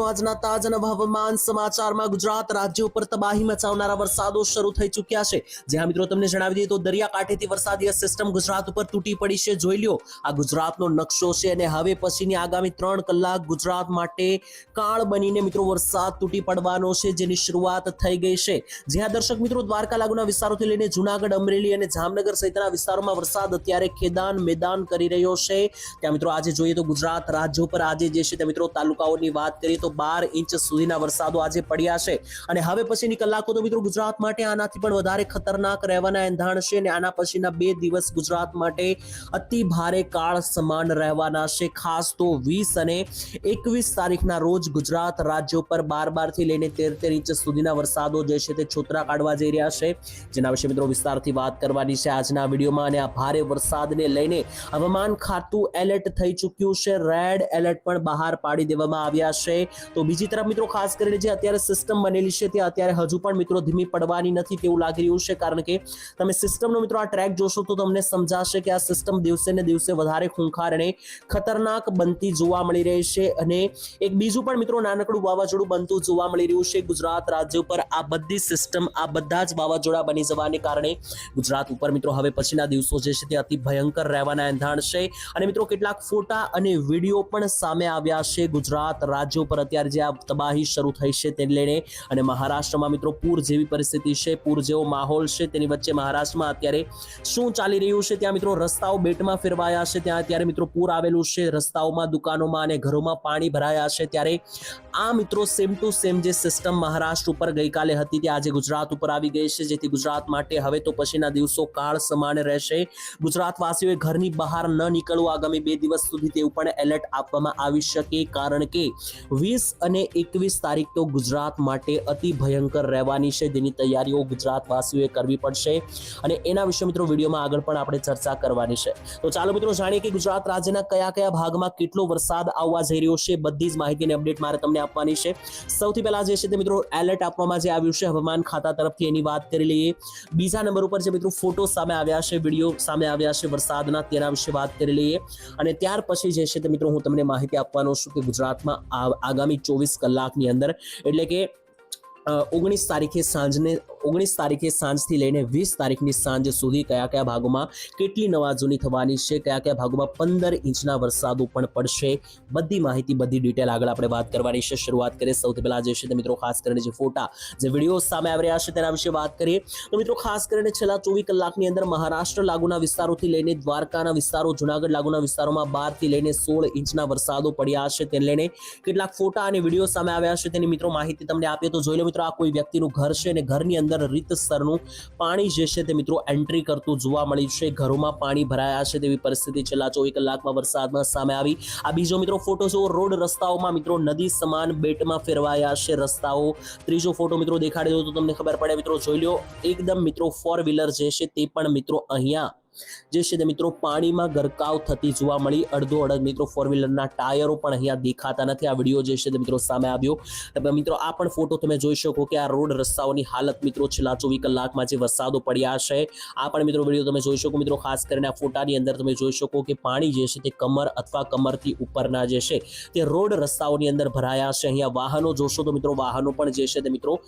આજના તાજા હવામાન સમાચારમાં ગુજરાત રાજ્ય ઉપર તબાહી મચાવનારા વરસાદો શરૂ થઈ ચૂક્યા છે. જ્યાં મિત્રો તમને જણાવી દઈએ તો દરિયાકાંઠેથી વરસાદીય સિસ્ટમ ગુજરાત ઉપર તૂટી પડી છે. જોઈ લ્યો, આ ગુજરાતનો નકશો છે અને હવે પછીની આગામી ત્રણ કલાક ગુજરાત માટે કાળ બનીને મિત્રો વરસાદ તૂટી પડવાનો છે, જેની શરૂઆત થઈ ગઈ છે. જ્યાં દર્શક મિત્રો દ્વારકા લાગુના વિસ્તારોથી લઈને જુનાગઢ, અમરેલી અને જામનગર સહિતના વિસ્તારોમાં વરસાદ અત્યારે ખેદાન મેદાન કરી રહ્યો છે. ત્યાં મિત્રો આજે જોઈએ તો ગુજરાત રાજ્ય ઉપર આજે જે છે તે મિત્રો તાલુકાઓની વાત કરીએ તો બાર ઇંચ સુધીના વરસાદો આજે પડ્યા છે. અને હવે પછીની કલાકો તો મિત્રો ગુજરાત માટે આનાથી પણ વધારે ખતરનાક રહેવાના એંધાણ છે અને આના પછીના બે દિવસ ગુજરાત માટે અતિ ભારે કાળ સમાન રહેવાના છે. ખાસ તો વીસ અને એકવીસ તારીખના રોજ ગુજરાત રાજ્ય પર બાર બારથી લઈને તેર તેર ઇંચ સુધીના વરસાદો જે છે તે છોતરા કાઢવા જઈ રહ્યા છે. જેના વિશે મિત્રો વિસ્તારથી વાત કરવાની છે આજના વિડીયોમાં અને આ ભારે વરસાદને લઈને હવામાન ખાતું એલર્ટ થઈ ચૂક્યું છે. રેડ એલર્ટ પણ બહાર પાડી દેવામાં આવ્યા છે. તો બીજી તરફ મિત્રો, ખાસ કરીને જે અત્યારે સિસ્ટમ બનેલી છે તે અત્યારે હજુ પણ મિત્રો ધીમી પડવાની નથી તેવું લાગી રહ્યું છે, કારણ કે તમે સિસ્ટમનો મિત્રો આ ટ્રેક જોશો તો તમને સમજાશે કે આ સિસ્ટમ દિવસે ને દિવસે વધારે ખૂંખાર અને ખતરનાક બનતી જોવા મળી રહી છે અને એક બીજું પણ મિત્રો નાનકડું વાવાઝોડું બનતું જોવા મળી રહ્યું છે, ગુજરાત રાજ્ય ઉપર આ બધી સિસ્ટમ આ બધા જ વાવાઝોડા બની જવાને કારણે ગુજરાત ઉપર મિત્રો હવે પછીના દિવસો જે છે તે અતિ ભયંકર રહેવાના એંધાણ છે અને મિત્રો કેટલાક ફોટા અને વીડિયો પણ સામે આવ્યા છે, ગુજરાત રાજ્ય ઉપર અત્યારે જે આ તબાહી શરૂ થઈ છે તેને લઈને અને મહારાષ્ટ્રમાં મિત્રો પૂર જેવી પરિસ્થિતિ છે, પૂર જેવો માહોલ છે, તેની વચ્ચે મહારાષ્ટ્રમાં અત્યારે શું ચાલી રહ્યું છે? ત્યાં મિત્રો રસ્તાઓ બેટમાં ફેરવાયા છે, ત્યાં અત્યારે મિત્રો પૂર આવેલું છે, રસ્તાઓમાં, દુકાનોમાં અને ઘરોમાં પાણી ભરાયા છે. ત્યારે આ મિત્રો સેમ ટુ સેમ જે સિસ્ટમ મહારાષ્ટ્ર ઉપર ગઈકાલે હતી, તે આજે ગુજરાત ઉપર આવી ગઈ છે. જેથી ગુજરાત માટે હવે તો પછીના દિવસો કાળ સમાન રહેશે. ગુજરાતવાસીઓએ ઘરની બહાર ન નીકળવું, આગામી બે દિવસ સુધી તેવું પણ એલર્ટ આપવામાં આવી શકે. કારણ કે વીસ અને એકવીસ તારીખ તો ગુજરાત માટે અતિ ભયંકર રહેવાની છે. જેની તૈયારીઓ ગુજરાતવાસીઓએ કરવી પડશે અને એના વિશે મિત્રો વિડીયોમાં આગળ પણ આપણે ચર્ચા કરવાની છે. તો ચાલો મિત્રો જાણીએ કે ગુજરાત રાજ્યના કયા કયા ભાગમાં કેટલો વરસાદ આવવા જઈ રહ્યો છે. બધી જ માહિતીની અપડેટ મારે તમને આપવાની છે. સૌથી પહેલા જે છે તે મિત્રો એલર્ટ આપવામાં જે આવ્યું છે, હવામાન ખાતા તરફથી એની વાત કરી લઈએ. બીજા નંબર ઉપર જે મિત્રો ફોટો સામે આવ્યા છે વીડિયો સામે આવ્યા છે વરસાદના, તેના વિશે વાત કરી લઈએ. અને ત્યાર પછી જે છે તે મિત્રો હું તમને માહિતી આપવાનો છું કે ગુજરાતમાં આ- આગામી ચોવીસ કલાકની અંદર. એટલે કે ઓગણીસ તારીખે સાંજને, ઓગણીસ તારીખે સાંજથી લઈને વીસ તારીખની સાંજ સુધી કયા કયા ભાગોમાં કેટલી નવાજૂની થવાની છે, કયા કયા ભાગોમાં પંદર ઇંચના વરસાદો પણ પડશે, બધી માહિતી, બધી ડિટેલ આગળ આપણે વાત કરવાની છે. શરૂઆત કરીએ. સૌથી પહેલા જે છે તે મિત્રો ખાસ કરીને જે ફોટા, જે વીડિયો સામે આવી રહ્યા છે તેના વિશે વાત કરીએ. તો મિત્રો ખાસ કરીને છેલ્લા ચોવીસ કલાકની અંદર મહારાષ્ટ્ર લાગુના વિસ્તારોથી લઈને દ્વારકાના વિસ્તારો, જુનાગઢ લાગુના વિસ્તારોમાં બારથી લઈને સોળ ઇંચના વરસાદો પડ્યા છે. તેને લઈને કેટલાક ફોટા અને વીડિયો સામે આવ્યા છે. તેની મિત્રો માહિતી તમને આપીએ તો જોઈ લો મિત્રો, આ કોઈ વ્યક્તિનું ઘર છે અને ઘરની અંદર રીતસરનું પાણી જે છે તે મિત્રો એન્ટ્રી કરતું જોવા મળ્યું છે. ઘરોમાં પાણી ભરાયા છે તેવી પરિસ્થિતિ છેલ્લા ચોવીસ કલાકમાં વરસાદમાં સામે આવી. આ બીજો મિત્રો ફોટો જો રોડ રસ્તાઓમાં મિત્રો નદી સમાન બેટમાં ફેરવાયા છે રસ્તાઓ. ત્રીજો ફોટો મિત્રો દેખાડી તો તમને ખબર પડે મિત્રો, જોઈ લો એકદમ મિત્રો ફોર વ્હીલર જે છે તે પણ મિત્રો અહીંયા જે છે તે મિત્રો, પાણીમાં ગરકાવ થતી જોવા મળી. અડધો અડધ મિત્રો ફોર વ્હીલરના ટાયરો પણ અહીંયા દેખાતા નથી. આ વીડિયો જે છે તે મિત્રો, સામે આવ્યો. મિત્રો, આ પણ ફોટો તમે જોઈ શકો કે આ રોડ રસ્તાઓની હાલત મિત્રો, છેલ્લા ચોવીસ કલાકમાં જે વરસાદો પડ્યા છે, આ પણ મિત્રો વીડિયો તમે જોઈ શકો. મિત્રો, ખાસ કરીને આ ફોટાની અંદર તમે જોઈ શકો કે પાણી જે છે તે કમર અથવા કમરથી ઉપરના જે છે તે રોડ રસ્તાઓની અંદર ભરાયા છે. અહીંયા વાહનો જોશો તો મિત્રો, વાહનો પણ જે છે તે મિત્રો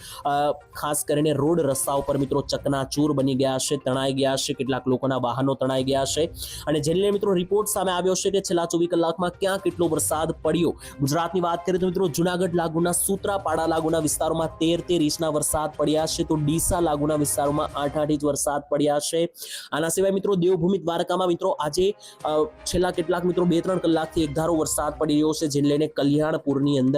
ખાસ કરીને રોડ રસ્તા ઉપર મિત્રો ચકનાચૂર બની ગયા છે, તણાઈ ગયા છે. કેટલાક લોકોના વાહનો તણાઈ ગયા છે. અને જેને મિત્રો રિપોર્ટ સામે આવ્યો છે કે છેલ્લા ચોવીસ કલાકમાં ક્યાં કેટલો વરસાદ પડ્યો? ગુજરાતની વાત કરીએ તો મિત્રો જુનાગઢ લાગુના, સૂત્રાપાડા લાગુના વિસ્તારોમાં તેર તેર ઇંચના વરસાદ પડ્યા છે. તો ડીસા લાગુના વિસ્તારોમાં આઠ આઠ ઇંચ વરસાદ પડ્યા છે. આના સિવાય મિત્રો દેવભૂમિ દ્વારકામાં મિત્રો આજે છેલ્લા કેટલાક મિત્રો બે ત્રણ કલાકથી એકધારો વરસાદ પડી રહ્યો છે, જેને લઈને કલ્યાણપુરની અંદર